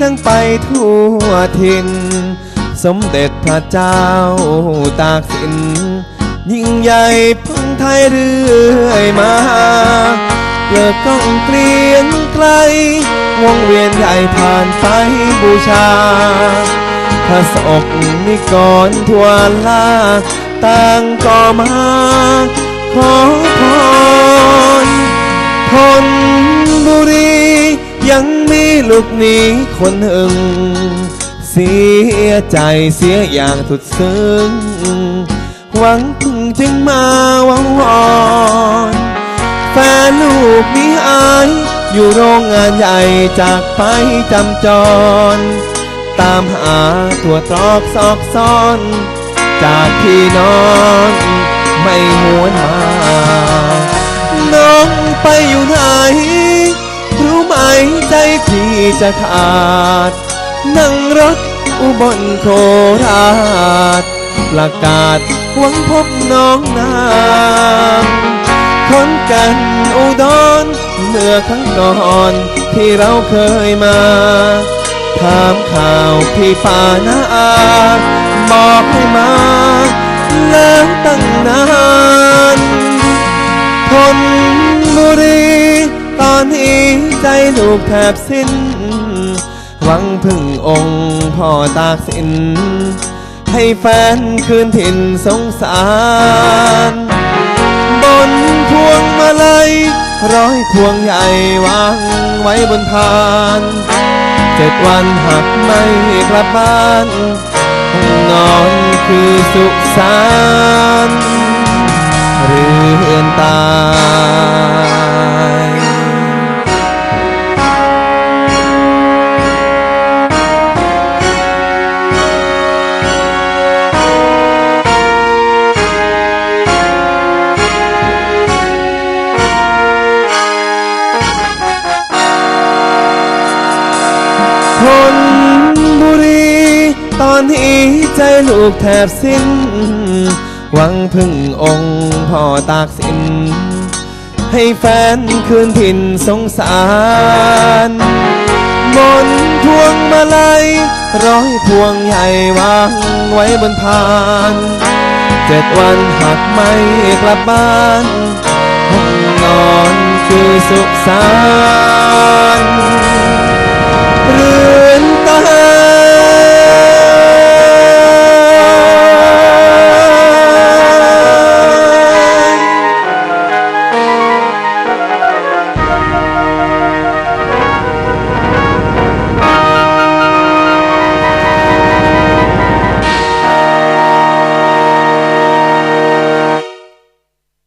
นี้งไปทั่วถิ่นสมเด็จพระเจ้าตากสิน ยิ่งใหญ่พังไทยเรื่อยมาเลิกก้องเกลียนไกล วงเวียนใหญ่ผ่านไปบูชาพระศกนิกรทั่วลาต่างก็มา กนี้คนหนึ่ง เสียใจเสียอย่างสุดซึ้ง หวังพึ่งจึงมาวังวอนแฟนลูกนี้อายอยู่โรงงานใหญ่จากไปจำจร ตามหาตัวตรอกซอกซ่อน จากที่นอนไม่หวนมา น้องไปอยู่ไหน งใจพี่จะขาด นั่งรถอุบลโคราช ประกาศหวังพบน้องนางคนกันอุดรเมื่อครั้งก่อนที่เราเคยมาถามข่าวพี่ป่านาอาบอกให้มาแล้วตั้งนาน ใจลูกแทบสิ้น หวังพึ่งองค์พ่อตากสิน ให้แฟนคืนถิ่นสงสาร บนพวงมาลัยร้อยพวงใหญ่วางไว้บนพานเจ็ดวันหักไม่กลับบ้านห้องนอนคือสุสานเรือนตา ทนบุรี ตอนนี้ใจลูกแทบสิ้น หวังพึ่งองค์พ่อตากสิน ให้แฟนคืนถิ่นสงสาร มนพวงมาลัยร้อยพวงใหญ่วางไว้บนพาน เจ็ดวันหักไม่กลับบ้านห้องนอนคือสุสาน